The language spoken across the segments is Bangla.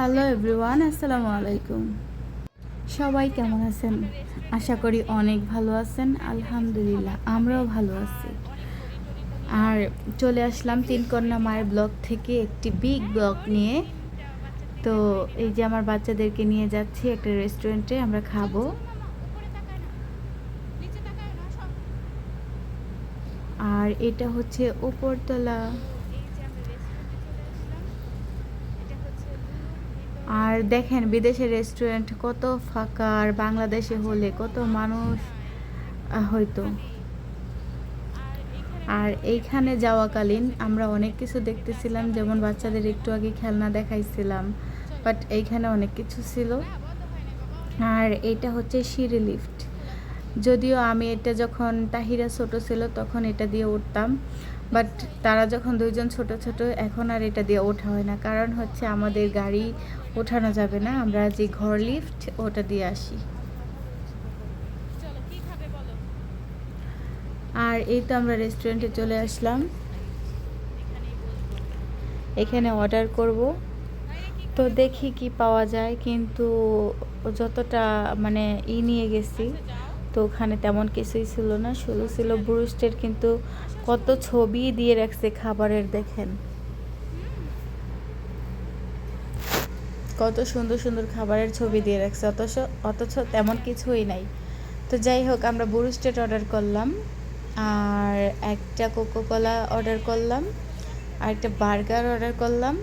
হ্যালো এভরিওয়ান আসসালামু আলাইকুম। সবাই কেমন আছেন? আশা করি অনেক ভালো আছেন, আলহামদুলিল্লাহ, আমরাও ভালো আছি। আর চলে আসলাম তিনকন্যা মায়ের ব্লগ থেকে একটি বিগ ব্লগ নিয়ে। তো এই যে আমার বাচ্চাদেরকে নিয়ে যাচ্ছি একটা রেস্টুরেন্টে আমরা খাব। আর এটা হচ্ছে উপরতলা। আর দেখেন বিদেশের রেস্টুরেন্ট কত ফাঁকা আর বাংলাদেশে হলে কত মানুষ হয়তো। আর এইখানে যাওয়াকালীন আমরা অনেক কিছু দেখতেছিলাম, যেমন বাচ্চাদের একটু আগে খেলনা দেখাইছিলাম বাট এইখানে অনেক কিছু ছিল। আর এটা হচ্ছে সিঁড়ি লিফট যদিও আমি এটা যখন তাহিরা ছোট ছিল তখন এটা দিয়ে উঠতাম বাট তারা যখন দুইজন ছোট ছোট এখন আর এটা দিয়ে ওঠা হয় না। কারণ হচ্ছে আমাদের গাড়ি ওঠানো যাবে না। আমরা যে ঘর লিফট ওটা দিয়ে আসি। আর এই তো আমরা রেস্টুরেন্টে চলে আসলাম। এখানে অর্ডার করব। তো দেখি কি পাওয়া যায়। কিন্তু যতটা মানে ই নিয়ে গেছি। তো ওখানে তেমন কিছুই ছিল না। শুধু ছিল ব্রুস্টের কিন্তু কত ছবি দিয়ে রাখছে খাবারের, দেখেন। কত সুন্দর সুন্দর খাবারের ছবি দিয়ে রাখছে, অথচ অথচ তেমন কিছুই নাই। তো যাই হোক, আমরা ব্রুস্টেড অর্ডার করলাম, আর একটা কোকো কোলা অর্ডার করলাম, আর একটা বার্গার অর্ডার করলাম,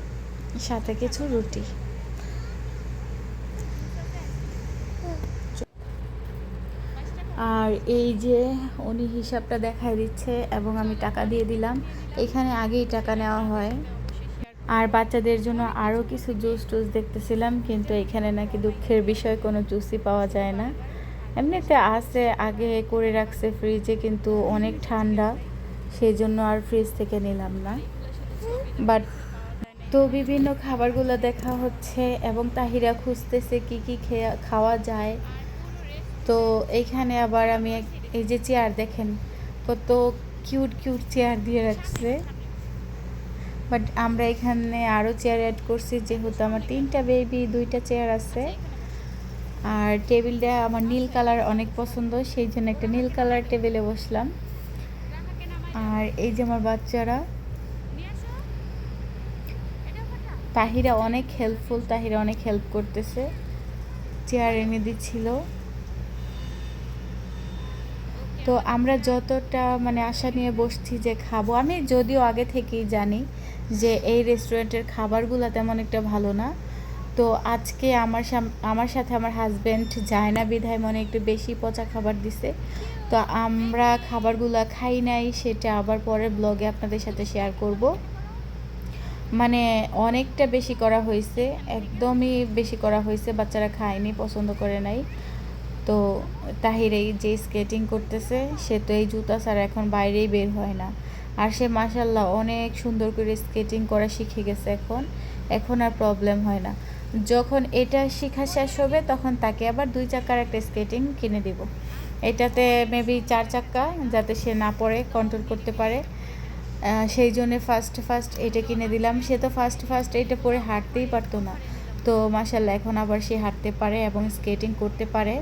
সাথে কিছু রুটি। আর এই যে উনি হিসাবটা দেখায় দিচ্ছে এবং আমি টাকা দিয়ে দিলাম, এখানে আগেই টাকা নেওয়া হয়। আর বাচ্চাদের জন্য আরও কিছু জুস টুস দেখতেছিলাম, কিন্তু এখানে নাকি দুঃখের বিষয়, কোনো জুসই পাওয়া যায় না। এমনিতে আছে, আগে করে রাখছে ফ্রিজে কিন্তু অনেক ঠান্ডা সেই জন্য আর ফ্রিজ থেকে নিলাম না। বাট তো বিভিন্ন খাবারগুলো দেখা হচ্ছে এবং তাহিরা খুঁজতেছে কি কি খাওয়া যায়। তো এইখানে আবার আমি এই যে চেয়ার দেখেন, কত কিউট কিউট চেয়ার দিয়ে রাখছে। বাট আমরা এখানে আরও চেয়ার অ্যাড করছি, যেহেতু আমার তিনটা বেবি দুইটা চেয়ার আছে। আর টেবিলটা আমার নীল কালার অনেক পছন্দ, সেই জন্য একটা নীল কালার টেবিলে বসলাম। আর এই যে আমার বাচ্চারা, তাহিরা অনেক হেল্পফুল তাহিরা অনেক হেল্প করতেছে। চেয়ার এনে দিচ্ছিল। তো আমরা যতটা মানে আশা নিয়ে বসছি যে খাব, আমি যদিও আগে থেকেই জানি যে এই রেস্টুরেন্টের খাবারগুলো তেমন একটা ভালো না। তো আজকে আমার আমার সাথে আমার হাজব্যান্ড যায় না বিধায় মনে একটু বেশি পচা খাবার দিছে। তো আমরা খাবারগুলো খাই নাই, সেটা আবার পরের ব্লগে আপনাদের সাথে শেয়ার করব। মানে অনেকটা বেশি করা হয়েছে, একদমই বেশি করা হয়েছে, বাচ্চারা খায়নি, পছন্দ করে নাই। তো তাহির এই যে স্কেটিং করতেছে, সে তো এই জুতা ছাড়া এখন বাইরেই বের হয় না। আর সে মাসাল্লাহ অনেক সুন্দর করে স্কেটিং করা শিখে গেছে এখন। এখন আর প্রবলেম হয় না। যখন এটা শেখা শেষ হবে, তখন তাকে আবার দুই চাকার একটা স্কেটিং কিনে দিব। এটাতে মেবি চার চাক্কা, যাতে সে না পড়ে কন্ট্রোল করতে পারে। সেই জন্যে ফার্স্ট ফার্স্ট এটা কিনে দিলাম। সে তো ফার্স্ট ফার্স্ট এটা পরে হাঁটতেই পারতো না। তো মাসাল্লাহ এখন আবার সে হাঁটতে পারে এবং স্কেটিং করতে পারে।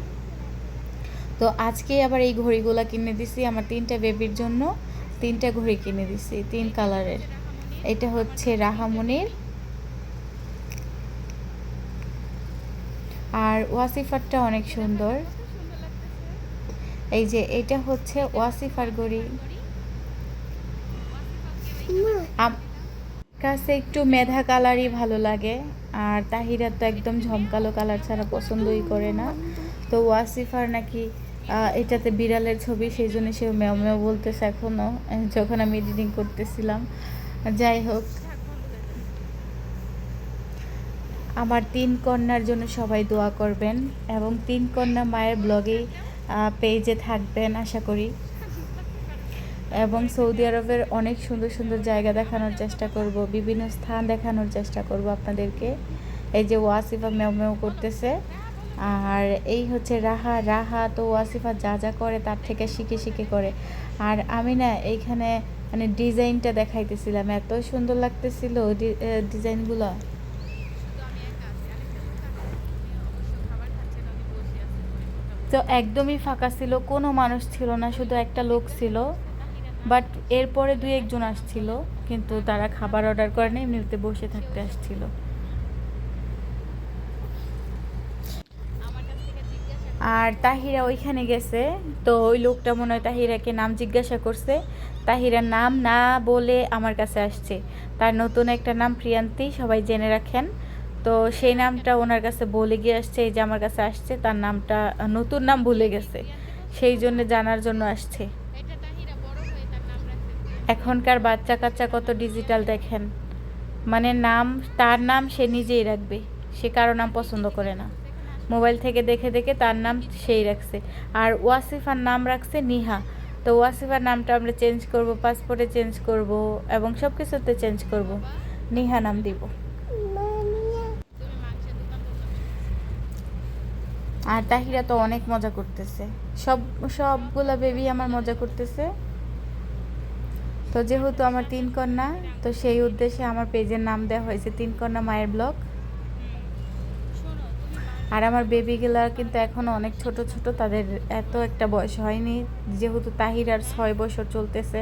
তো আজকে আবার এই ঘড়িগুলো কিনে দিছি, আমার তিনটা বেবির জন্য তিনটা ঘড়ি কিনে দিছি, তিন কালারের এটা হচ্ছে রাহামনির। আর ওয়াসিফারটা অনেক সুন্দর। এই যে এটা হচ্ছে ওয়াসিফার ঘড়ি। কাছে একটু মেধা কালারই ভালো লাগে, আর তাহিরা তো একদম ঝমকালো কালার ছাড়া পছন্দই করে না। তো ওয়াসিফার নাকি এটাতে বিড়ালের ছবি, সেই জন্য সে মেও মেও বলতেছে এখনও যখন আমি এডিটিং করতেছিলাম। যাই হোক। আমার তিন কন্যার জন্য সবাই দোয়া করবেন এবং তিন কন্যা মায়ের ব্লগেই পেজে থাকবেন, আশা করি। এবং সৌদি আরবের অনেক সুন্দর সুন্দর জায়গা দেখানোর চেষ্টা করব, বিভিন্ন স্থান দেখানোর চেষ্টা করব আপনাদেরকে। এই যে ওয়াসিফা মেও মেও করতেছে। আর এই হচ্ছে রাহা রাহা তো ওয়াসিফা যা যা করে তার থেকে শিখে শিখে করে। আর আমি না এইখানে মানে ডিজাইনটা দেখাইতেছিলাম, এত সুন্দর লাগতেছিল ডিজাইনগুলো। তো একদমই ফাঁকা ছিল, কোনো মানুষ ছিল না, শুধু একটা লোক ছিল। বাট এরপরে দুই একজন আসছিল, কিন্তু তারা খাবার অর্ডার করেনি, এমনিতে বসে থাকতে আসছিল। আর তাহিরা ওইখানে গেছে। তো ওই লোকটা মনে হয় তাহিরাকে নাম জিজ্ঞাসা করছে। তাহিরার নাম না বলে আমার কাছে আসছে। তার নতুন একটা নাম প্রিয়ান্তি, সবাই জেনে রাখেন। তো সেই নামটা ওনার কাছে বলে গিয়ে আসছে, এই যে আমার কাছে আসছে, তার নামটা, নতুন নাম ভুলে গেছে। সেই জন্য জানার জন্য আসছে। এখনকার বাচ্চা কাচ্চা কত ডিজিটাল দেখেন। মানে নাম, তার নাম সে নিজেই রাখবে। সে কারও নাম পছন্দ করে না। মোবাইল থেকে দেখে দেখে তার নাম সেই রাখছে। আর ওয়াসিফার নাম রাখছে নিহা। তো ওয়াসিফার নামটা আমরা চেঞ্জ করব পাসপোর্টে চেঞ্জ করব এবং সব কিছুতে চেঞ্জ করব। নিহা নাম দিব। আর তাহিরা তো অনেক মজা করতেছে। সব, সবগুলা বেবি আমার মজা করতেছে। তো যেহেতু আমার তিন কন্যা, তো সেই উদ্দেশ্যে আমার পেজের নাম দেওয়া হয়েছে তিন কন্যা মায়ের ব্লগ আর আমার বেবিগুলা কিন্তু এখনও অনেক ছোট ছোট, তাদের এত একটা বয়স হয়নি। যেহেতু তাহির আর ছয় বছর চলতেছে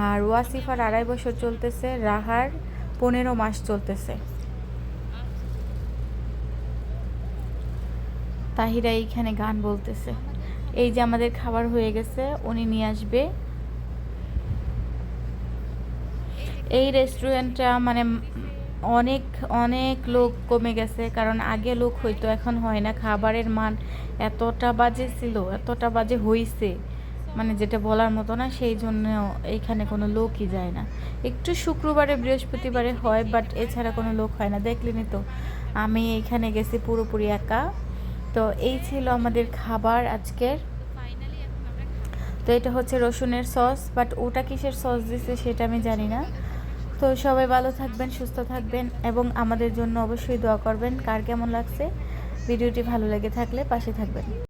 আর ওয়াসিফার আড়াই বছর চলতেছে, রাহার পনেরো মাস চলতেছে। তাহিরা এইখানে গান বলতেছে। এই যে আমাদের খাবার হয়ে গেছে, উনি নিয়ে আসবে। এই রেস্টুরেন্টটা মানে অনেক অনেক লোক কমে গেছে। কারণ আগে লোক হইতো, এখন হয় না। খাবারের মান এতটা বাজে ছিল, এতটা বাজে হইছে মানে যেটা বলার মতো না, সেই জন্য এইখানে কোনো লোকই যায় না। একটু শুক্রবারে, বৃহস্পতিবারে হয় বাট এছাড়া কোনো লোক হয় না। দেখলেনি তো, আমি এইখানে গেছি পুরোপুরি একা। তো এই ছিল আমাদের খাবার আজকের। তো এটা হচ্ছে রসুনের সস বাট ওটা কিসের সস দিছে সেটা আমি জানি না। তো সবাই ভালো থাকবেন, সুস্থ থাকবেন এবং আমাদের জন্য অবশ্যই দোয়া করবেন। কার কেমন লাগছে? ভিডিওটি ভালো লেগে থাকলে পাশে থাকবেন।